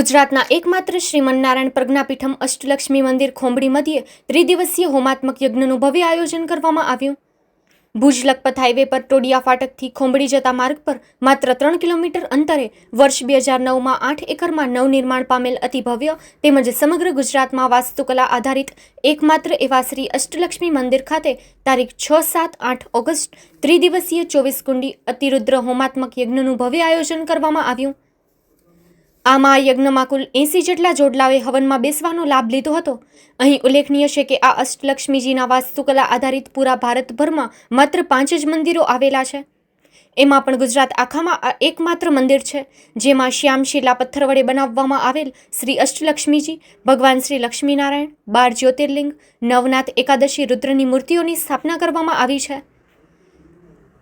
ગુજરાતના એકમાત્ર શ્રીમન્નારાયણ પ્રજ્ઞાપીઠમ અષ્ટલક્ષ્મી મંદિર ખોંભડી મધ્યે ત્રિદિવસીય હોમાત્મક યજ્ઞનું ભવ્ય આયોજન કરવામાં આવ્યું. ભુજ લખપત હાઈવે પર ટોડિયા ફાટકથી ખોંભડી જતા માર્ગ પર માત્ર ત્રણ કિલોમીટર અંતરે વર્ષ બે હજાર નવમાં આઠ એકરમાં નવનિર્માણ પામેલ અતિ ભવ્ય તેમજ સમગ્ર ગુજરાતમાં વાસ્તુકલા આધારિત એકમાત્ર એવા શ્રી અષ્ટલક્ષ્મી મંદિર ખાતે તારીખ છ સાત આઠ ઓગસ્ટ ત્રિદિવસીય ચોવીસ કુંડી અતિરુદ્ર હોમાત્મક યજ્ઞનું ભવ્ય આયોજન કરવામાં આવ્યું. આ યજ્ઞમાં કુલ એંસી જેટલા જોડલાઓએ હવનમાં બેસવાનો લાભ લીધો હતો. અહીં ઉલ્લેખનીય છે કે આ અષ્ટલક્ષ્મીજીના વાસ્તુકલા આધારિત પૂરા ભારતભરમાં માત્ર પાંચ જ મંદિરો આવેલા છે. એમાં પણ ગુજરાત આખામાં આ એકમાત્ર મંદિર છે, જેમાં શ્યામશિલા પથ્થર વડે બનાવવામાં આવેલ શ્રી અષ્ટલક્ષ્મીજી, ભગવાન શ્રી લક્ષ્મીનારાયણ, બાર જ્યોતિર્લિંગ, નવનાથ એકાદશી રુદ્રની મૂર્તિઓની સ્થાપના કરવામાં આવી છે.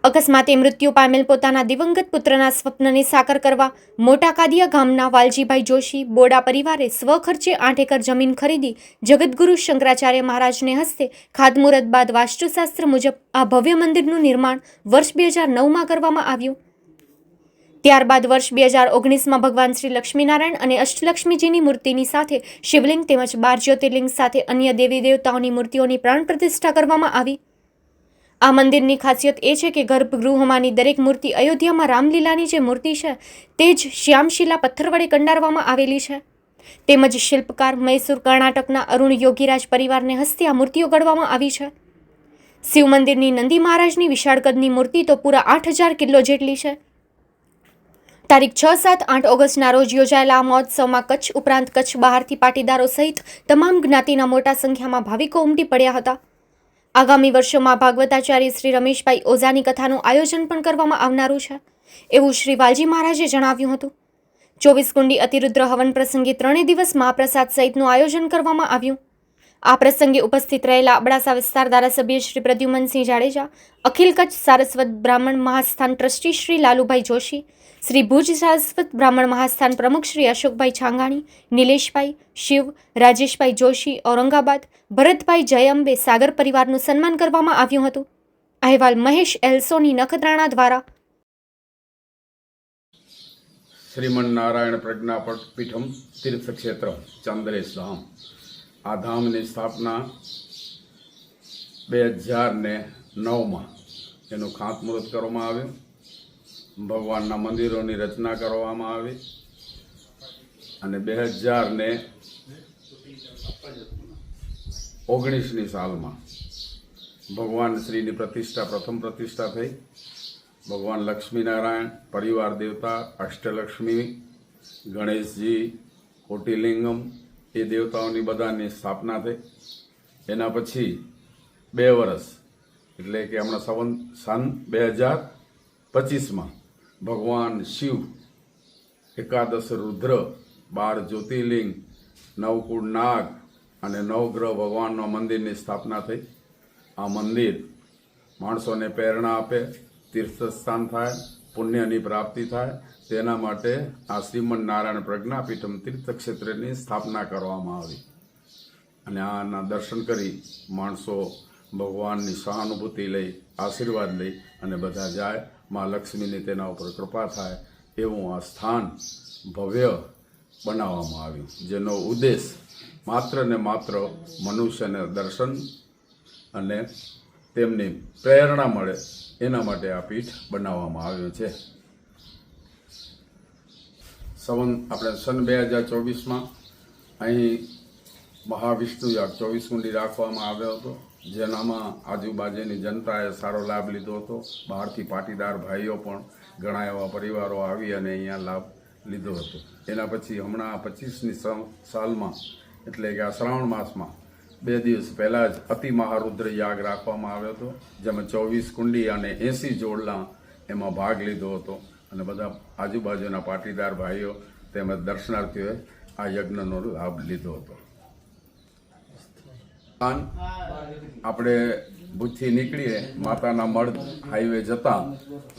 અકસ્માતે મૃત્યુ પામેલ પોતાના દિવંગત પુત્રના સ્વપ્નને સાકાર કરવા મોટા કાદિયા ગામના વાલજીભાઈ જોશી, બોડા પરિવારે સ્વખર્ચે આઠ એકર જમીન ખરીદી જગદગુરુ શંકરાચાર્ય મહારાજને હસ્તે ખાતમુહૂર્ત બાદ વાસ્તુશાસ્ત્ર મુજબ આ ભવ્ય મંદિરનું નિર્માણ વર્ષ બે હજાર નવમાં કરવામાં આવ્યું. ત્યારબાદ વર્ષ બે હજાર ઓગણીસમાં ભગવાન શ્રી લક્ષ્મીનારાયણ અને અષ્ટલક્ષ્મીજીની મૂર્તિની સાથે શિવલિંગ તેમજ બાર જ્યોતિર્લિંગ સાથે અન્ય દેવી દેવતાઓની મૂર્તિઓની પ્રાણ પ્રતિષ્ઠા કરવામાં આવી. આ મંદિરની ખાસિયત એ છે કે ગર્ભગૃહમાંની દરેક મૂર્તિ અયોધ્યામાં રામલીલાની જે મૂર્તિ છે, તે જ શ્યામશિલા પથ્થર વડે કંડારવામાં આવેલી છે. તેમજ શિલ્પકાર મૈસૂર કર્ણાટકના અરુણ યોગીરાજ પરિવારને હસ્તે આ મૂર્તિઓ ગઢવામાં આવી છે. શિવ મંદિરની નંદી મહારાજની વિશાળ કદની મૂર્તિ તો પૂરા આઠ હજાર કિલો જેટલી છે. તારીખ છ સાત આઠ ઓગસ્ટના રોજ યોજાયેલા આ મહોત્સવમાં કચ્છ ઉપરાંત કચ્છ બહારથી પાટીદારો સહિત તમામ જ્ઞાતિના મોટા સંખ્યામાં ભાવિકો ઉમટી પડ્યા હતા. આગામી વર્ષોમાં ભાગવતાચાર્ય શ્રી રમેશભાઈ ઓઝાની કથાનું આયોજન પણ કરવામાં આવનારું છે, એવું શ્રી વાલજી મહારાજે જણાવ્યું હતું. ચોવીસ કુંડી અતિરુદ્ર હવન પ્રસંગે ત્રણેય દિવસ મહાપ્રસાદ સહિતનું આયોજન કરવામાં આવ્યું. આ પ્રસંગે ઉપસ્થિત રહેલા અબડાસા વિસ્તાર ધારાસભ્ય શ્રી પ્રદ્યુમનસિંહ જાડેજા, અખિલ કચ્છ સારસ્વત બ્રાહ્મણ મહાસ્થાન ટ્રસ્ટી શ્રી લાલુભાઈ જોશી, શ્રી ભુજ સારસ્વત બ્રાહ્મણ મહાસ્થાન પ્રમુખ શ્રી અશોકભાઈ છાંગાણી, નિલેશભાઈ, શિવ, રાજેશભાઈ જોશી, ઔરંગાબાદ, ભરતભાઈ જયંબે સાગર પરિવારનું સન્માન કરવામાં આવ્યું હતું. અહેવાલ મહેશ એલસોની નખત્રાણા દ્વારા. શ્રીમન નારાયણ પ્રજ્ઞાપીઠમ તીર્થક્ષેત્ર ચાંદરેશ ધામ આ ધામની સ્થાપના બે હજાર ને નવમાં એનું ખાતમુહૂર્ત કરવામાં આવ્યું. ભગવાનના મંદિરોની રચના કરવામાં આવી. અને બે હજાર ને ઓગણીસની સાલમાં ભગવાન શ્રીની પ્રતિષ્ઠા, પ્રથમ પ્રતિષ્ઠા થઈ. ભગવાન લક્ષ્મીનારાયણ, પરિવાર દેવતા, અષ્ટલક્ષ્મી, ગણેશજી, કોટિલિંગમ એ દેવતાઓની બધાની સ્થાપના થઈ. એના પછી બે વર્ષ એટલે કે હમણાં સવન, સન બે હજાર પચીસમાં ભગવાન શિવ, એકાદશ રુદ્ર, બાર જ્યોતિર્લિંગ, નવકુળ નાગ અને નવગ્રહ ભગવાનના મંદિરની સ્થાપના થઈ. આ મંદિર માણસોને પ્રેરણા આપે, તીર્થસ્થાન થાય, પુણ્યની પ્રાપ્તિ થાય તેના માટે આ શ્રીમન નારાયણ પ્રજ્ઞાપીઠમ તીર્થક્ષેત્રની સ્થાપના કરવામાં આવી. અને આના દર્શન કરી માણસો ભગવાનની સહાનુભૂતિ લઈ, આશીર્વાદ લઈ અને બધા જાય. માં લક્ષ્મીની તેના ઉપર કૃપા થાય એવું આ સ્થાન ભવ્ય બનાવવામાં આવ્યું, જેનો ઉદ્દેશ માત્ર ને માત્ર મનુષ્યને દર્શન અને તેમની પ્રેરણા મળે એના માટે આ પીઠ બનાવવામાં આવ્યું છે. સવન, આપણે સન બે હજાર ચોવીસમાં અહીં મહાવિષ્ણુ યાગ ચોવીસ કુંડી રાખવામાં આવ્યો હતો, જેનામાં આજુબાજુની જનતાએ સારો લાભ લીધો હતો. બહારથી પાટીદાર ભાઈઓ પણ ઘણા એવા પરિવારો આવી અને અહીંયા લાભ લીધો હતો. એના પછી હમણાં પચીસની સાલમાં, એટલે કે આ શ્રાવણ માસમાં, બે દિવસ પહેલાં જ અતિ મહારુદ્ર યાગ રાખવામાં આવ્યો હતો, જેમાં ચોવીસ કુંડી અને એંસી જોડલા એમાં ભાગ લીધો હતો. અને બધા આજુબાજુના પાટીદાર ભાઈઓ તેમજ દર્શનાર્થીઓએ આ યજ્ઞનો લાભ લીધો હતો. આપણે ભૂજથી નીકળીએ, માતાના મઢ હાઈવે જતા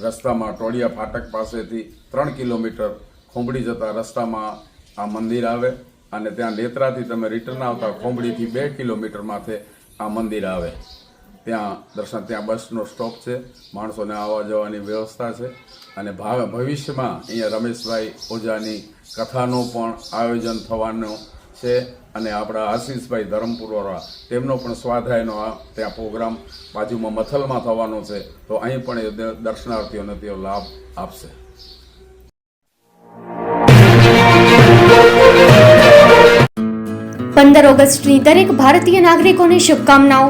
રસ્તામાં ટોળિયા ફાટક પાસેથી ત્રણ કિલોમીટર ખોંભડી જતા રસ્તામાં આ મંદિર આવે અને ત્યાં નેત્રાથી તમે રિટર્ન આવતા ખોંભડીથી બે કિલોમીટર માથે આ મંદિર આવે. ત્યાં દર્શન, ત્યાં બસનો સ્ટોપ છે, માણસોને આવવા જવાની વ્યવસ્થા છે. અને ભાવ ભવિષ્યમાં અહીંયા રમેશભાઈ ઓઝાની કથાનું પણ આયોજન થવાનું છે અને આપણા આશીષભાઈ ધરમપુરવાળા, તેમનો પણ સ્વાધ્યાયનો આ ત્યાં પ્રોગ્રામ બાજુમાં મથલમાં થવાનો છે. તો અહીં પણ એ દર્શનાર્થીઓને તેઓ લાભ આપશે. પંદર ઓગસ્ટની દરેક ભારતીય નાગરિકોને શુભકામનાઓ.